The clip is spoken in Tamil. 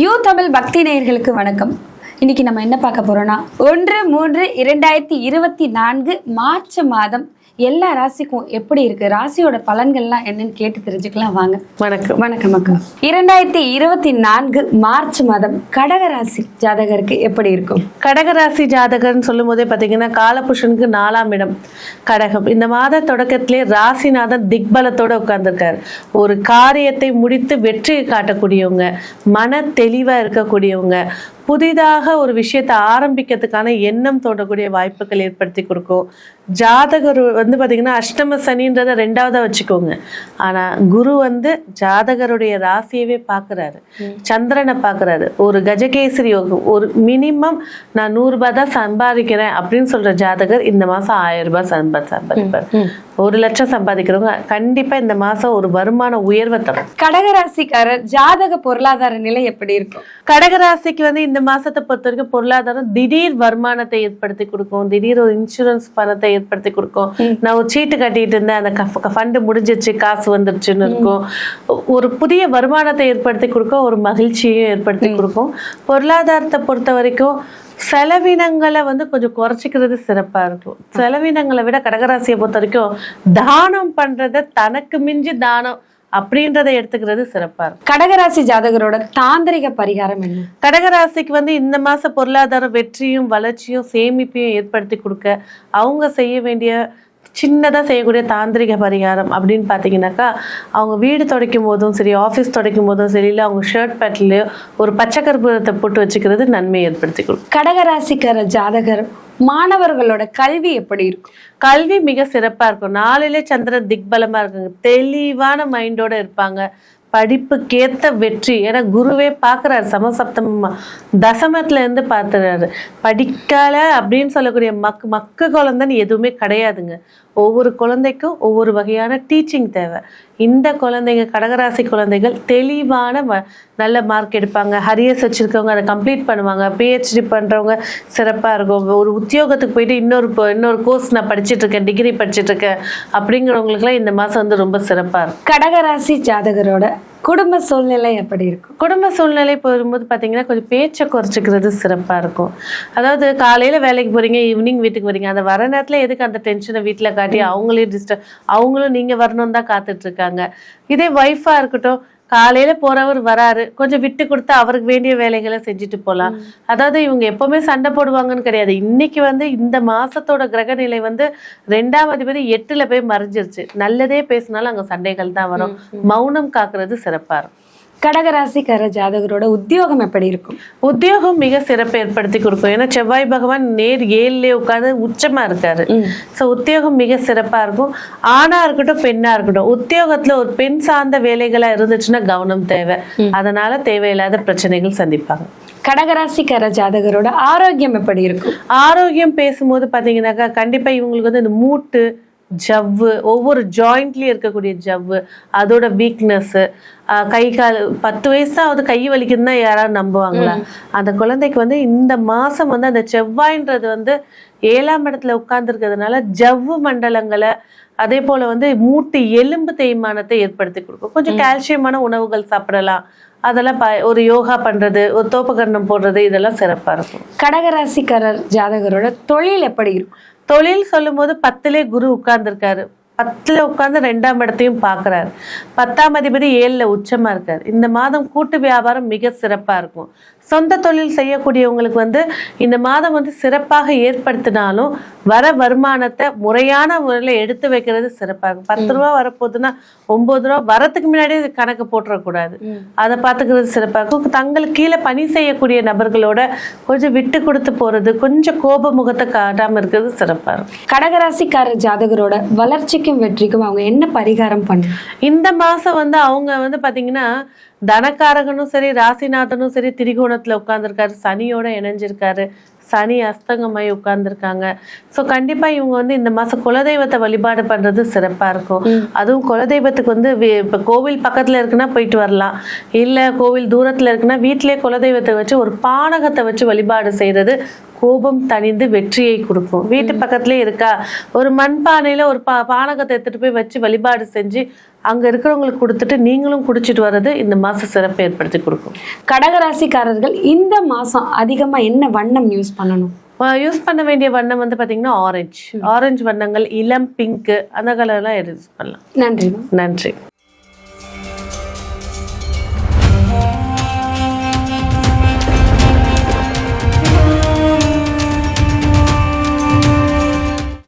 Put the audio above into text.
யூ தமிழ் பக்தி நேயர்களுக்கு வணக்கம். இன்னைக்கு நம்ம என்ன பார்க்க போறோம்னா ஒன்று மூன்று இரண்டாயிரத்தி இருபத்தி நான்கு மார்ச் மாதம் எல்லா ராசிக்கும் எப்படி இருக்கு? ராசியோட பலன்கள்லாம் என்னன்னு கேட்டு தெரிஞ்சுக்கலாம். வாங்க. வணக்கம். வணக்கம் அக்கா. இரண்டாயிரத்தி இருபத்தி நான்கு மார்ச் மாதம் கடக ராசி ஜாதகருக்கு எப்படி இருக்கும்? கடகராசி ஜாதகர்னு சொல்லும் போதே பார்த்தீங்கன்னா காலபுருஷனுக்கு நாலாம் இடம் கடகம். இந்த மாத தொடக்கத்திலே ராசிநாதன் திக்பலத்தோட உட்கார்ந்துருக்காரு. ஒரு காரியத்தை முடித்து வெற்றி காட்டக்கூடியவங்க மன தெளிவா இருக்கக்கூடியவங்க புதிதாக ஒரு விஷயத்தை ஆரம்பிக்கிறதுக்கான எண்ணம் தோன்றக்கூடிய வாய்ப்புகள் ஏற்படுத்தி கொடுக்கும். ஜாதகர் வந்து பார்த்தீங்கன்னா அஷ்டம சனின்றதை ரெண்டாவதா வச்சுக்கோங்க. ஆனா குரு வந்து ஜாதகருடைய ராசியவே பார்க்கறாரு சந்திரனை பார்க்கறாரு ஒரு கஜகேசரி யோகம். ஒரு மினிமம் நான் நூறு ரூபாய் தான் சம்பாதிக்கிறேன் அப்படின்னு சொல்ற ஜாதகர் இந்த மாசம் ஆயிரம் ரூபாய் சம்பா சம்பாதிப்பார். ஒரு லட்சம் சம்பாதிக்கிறவங்க கண்டிப்பா இந்த மாசம் ஒரு வருமான உயர்வை தரும். கடக ராசிக்காரர் ஜாதக பொருளாதார நிலை எப்படி இருக்கும்? கடகராசிக்கு வந்து இந்த மாசத்தை பொறுத்த வரைக்கும் பொருளாதாரம் திடீர் வருமானத்தை ஏற்படுத்தி கொடுக்கும். திடீர் ஒரு இன்சூரன்ஸ் பணத்தை ஏற்படுத்தி கொடுக்கும். நான் ஒரு சீட்டு கட்டிட்டு இருந்தேன். அந்த ஃபண்டு முடிஞ்சிச்சு காசு வந்துருச்சுன்னு இருக்கும். ஒரு புதிய வருமானத்தை ஏற்படுத்தி கொடுக்கும் ஒரு மகிழ்ச்சியும் ஏற்படுத்தி கொடுக்கும். பொருளாதாரத்தை பொறுத்த வரைக்கும் செலவினங்களை வந்து கொஞ்சம் குறைச்சிக்கிறது சிறப்பா இருக்கும். செலவினங்களை விட கடகராசியை பொறுத்த வரைக்கும் தானம் பண்றத தனக்கு மிஞ்சி தானம். அப்படின்றத எடுத்துக்கிறது சிறப்பா இருக்கும். கடகராசி ஜாதகரோட தாந்திரிக பரிகாரம் என்ன? கடகராசிக்கு வந்து இந்த மாச பொருளாதார வெற்றியும் வளர்ச்சியும் சேமிப்பையும் ஏற்படுத்தி கொடுக்க அவங்க செய்ய வேண்டிய சின்னதாக செய்யக்கூடிய தாந்திரிக பரிகாரம் அப்படின்னு பார்த்தீங்கன்னாக்கா அவங்க வீடு துடைக்கும் போதும் சரி ஆஃபீஸ் துடைக்கும் போதும் சரி இல்லை அவங்க ஷர்ட் பேட்லேயோ ஒரு பச்சை கற்பூரத்தை போட்டு வச்சுக்கிறது நன்மை ஏற்படுத்தி கொடுக்கும். கடகராசிக்கார ஜாதகர் மாணவர்களோட கல்வி எப்படி இருக்கும்? கல்வி மிக சிறப்பாக இருக்கும். நாளிலே சந்திரன் திக்பலமாக இருக்குங்க. தெளிவான மைண்டோட இருப்பாங்க. படிப்புக்கேத்த வெற்றி. ஏன்னா குருவே பார்க்குறாரு. சமசப்தம் தசமத்துல இருந்து பார்த்துறாரு படிக்கல அப்படின்னு சொல்லக்கூடிய மக் மக்க குழந்தைன்னு எதுவுமே கிடையாதுங்க. ஒவ்வொரு குழந்தைக்கும் ஒவ்வொரு வகையான டீச்சிங் தேவை. இந்த குழந்தைங்க கடகராசி குழந்தைகள் தெளிவான ம- நல்ல மார்க் எடுப்பாங்க. ஹரியர்ஸ் வச்சுருக்கவங்க அதை கம்ப்ளீட் பண்ணுவாங்க. பிஹெச்டி பண்ணுறவங்க சிறப்பாக இருக்கும். ஒரு உத்தியோகத்துக்கு போயிட்டு இன்னொரு இன்னொரு கோர்ஸ் நான் படிச்சிட்டு இருக்கேன் டிகிரி படிச்சுட்ருக்கேன் அப்படிங்கிறவங்களுக்குலாம் இந்த மாதம் வந்து ரொம்ப சிறப்பாக இருக்கும். கடகராசி ஜாதகரோட குடும்ப சூழ்நிலை எப்படி இருக்கும்? குடும்ப சூழ்நிலை போகும்போது பார்த்தீங்கன்னா கொஞ்சம் பேச்சை குறைச்சிக்கிறது சிறப்பாக இருக்கும். அதாவது காலையில் வேலைக்கு போகிறீங்க ஈவினிங் வீட்டுக்கு வரீங்க அந்த வர நேரத்தில் எதுக்கு அந்த டென்ஷனை வீட்டில் காட்டி அவங்களையும் டிஸ்டர்ப் அவங்களும் நீங்கள் வரணும் தான் காத்துட்டு இருக்காங்க. இதே ஒய்ஃபாக இருக்கட்டும் காலையில போறவர் வராரு. கொஞ்சம் விட்டு கொடுத்து அவருக்கு வேண்டிய வேலைகளை செஞ்சுட்டு போகலாம் அதாவது இவங்க எப்பவுமே சண்டை போடுவாங்கன்னு கிடையாது. இன்னைக்கு வந்து இந்த மாசத்தோட கிரக நிலை வந்து ரெண்டாம் அதிபதி எட்டுல போய் மறைஞ்சிருச்சு. நல்லதே பேசினாலும் அங்க சண்டைகள் தான் வரும். மௌனம் காக்குறது சிறப்பா இருக்கும். கடகராசிக்கார ஜாதகரோட உத்தியோகம் எப்படி இருக்கும்? உத்தியோகம் மிக சிறப்பு ஏற்படுத்தி கொடுக்கும். ஏன்னா செவ்வாய் பகவான் நேர் ஏழுலே உட்கார்ந்து உச்சமா இருக்காரு. ஸோ உத்தியோகம் மிக சிறப்பா இருக்கும். ஆணா இருக்கட்டும் பெண்ணா இருக்கட்டும் உத்தியோகத்துல ஒரு பெண் சார்ந்த வேலைகளா இருந்துச்சுன்னா கவனம் தேவை. அதனால தேவையில்லாத பிரச்சனைகள் சந்திப்பாங்க. கடகராசிக்கார ஜாதகரோட ஆரோக்கியம் எப்படி இருக்கும்? ஆரோக்கியம் பேசும்போது பாத்தீங்கன்னாக்கா கண்டிப்பா இவங்களுக்கு வந்து இந்த மூட்டு ஜவ்வு ஒவ்வொரு ஜாயிண்ட்லயும் இருக்கக்கூடிய ஜவ்வு அதோட வீக்னஸ் கை கால் பத்து வயசாவது கை வலிக்குதுன்னா யாராவது நம்புவாங்களா? அந்த குழந்தைக்கு வந்து இந்த மாசம் வந்து அந்த செவ்வாய்ன்றது வந்து ஏழாம் இடத்துல உட்கார்ந்துருக்கிறதுனால ஜவ்வு மண்டலங்களை அதே போல வந்து மூட்டு எலும்பு தேய்மானத்தை ஏற்படுத்தி கொடுக்கும். கொஞ்சம் கால்சியமான உணவுகள் சாப்பிடலாம். அதெல்லாம் ப ஒரு யோகா பண்றது ஒரு தோப்பகரணம் போடுறது இதெல்லாம் சிறப்பா இருக்கும். கடகராசிக்காரர் ஜாதகரோட தொழில் எப்படி இருக்கும்? தொழில் சொல்லும்போது பத்திலே குரு உட்கார்ந்துருக்காரு. பத்துல உட்கார்ந்து ரெண்டாம் இடத்தையும் பார்க்கறாரு பத்தாம் அதிபதி ஏழுல உச்சமா இருக்காரு. இந்த மாதம் கூட்டு வியாபாரம் மிக சிறப்பா இருக்கும். சொந்த தொழில் செய்யக்கூடியவங்களுக்கு வந்து இந்த மாதம் வந்து சிறப்பாக ஏற்படுத்தினாலும் வர வருமானத்தை முறையான முறையில் எடுத்து வைக்கிறது சிறப்பா இருக்கும். பத்து ரூபா வரப்போகுதுன்னா ஒன்பது ரூபா வரத்துக்கு முன்னாடியே கணக்கு போட்டுறக்கூடாது. அதை பார்த்துக்கிறது சிறப்பா இருக்கும். தங்களுக்கு கீழே பணி செய்யக்கூடிய நபர்களோட கொஞ்சம் விட்டு கொடுத்து போறது கொஞ்சம் கோப முகத்தை காட்டாம இருக்கிறது சிறப்பா இருக்கும். கடகராசிக்காரர் ஜாதகரோட வளர்ச்சிக்கும் வெற்றிக்கும் அவங்க என்ன பரிகாரம் பண்ணணும் இந்த மாசம் வந்து அவங்க வந்து பாத்தீங்கன்னா தனக்காரகனும் சரி ராசிநாதனும் சரி திரிகோணத்துல உட்கார்ந்திருக்காரு. சனியோட இணைஞ்சிருக்காரு. சனி அஸ்தங்கமாய் உட்கார்ந்துருக்காங்க. ஸோ கண்டிப்பா இவங்க வந்து இந்த மாசம் குலதெய்வத்தை வழிபாடு பண்றது சிறப்பா இருக்கும். அதுவும் குலதெய்வத்துக்கு வந்து இப்ப கோவில் பக்கத்துல இருக்குன்னா போயிட்டு வரலாம். இல்ல கோவில் தூரத்துல இருக்குன்னா வீட்டிலேயே குலதெய்வத்தை வச்சு ஒரு பானகத்தை வச்சு வழிபாடு செய்யறது கோபம் தணிந்து வெற்றியை கொடுக்கும். வீட்டு பக்கத்துலயே இருக்கா? ஒரு மண்பானையில ஒரு பா பானகத்தை எடுத்துட்டு போய் வச்சு வழிபாடு செஞ்சு அங்க இருக்கிறவங்களுக்கு கொடுத்துட்டு நீங்களும் குடிச்சிட்டு வர்றது இந்த மாசம் சிறப்பு ஏற்படுத்தி கொடுக்கும். கடகராசிக்காரர்கள் இந்த மாசம் அதிகமா என்ன வண்ணம் யூஸ் பண்ணணும்? யூஸ் பண்ண வேண்டிய வண்ணம் வந்து பாத்தீங்கன்னா ஆரஞ்சு ஆரஞ்சு வண்ணங்கள் இளம் பிங்க் அந்த கலர்லாம் யூஸ் பண்ணலாம். நன்றி நன்றி.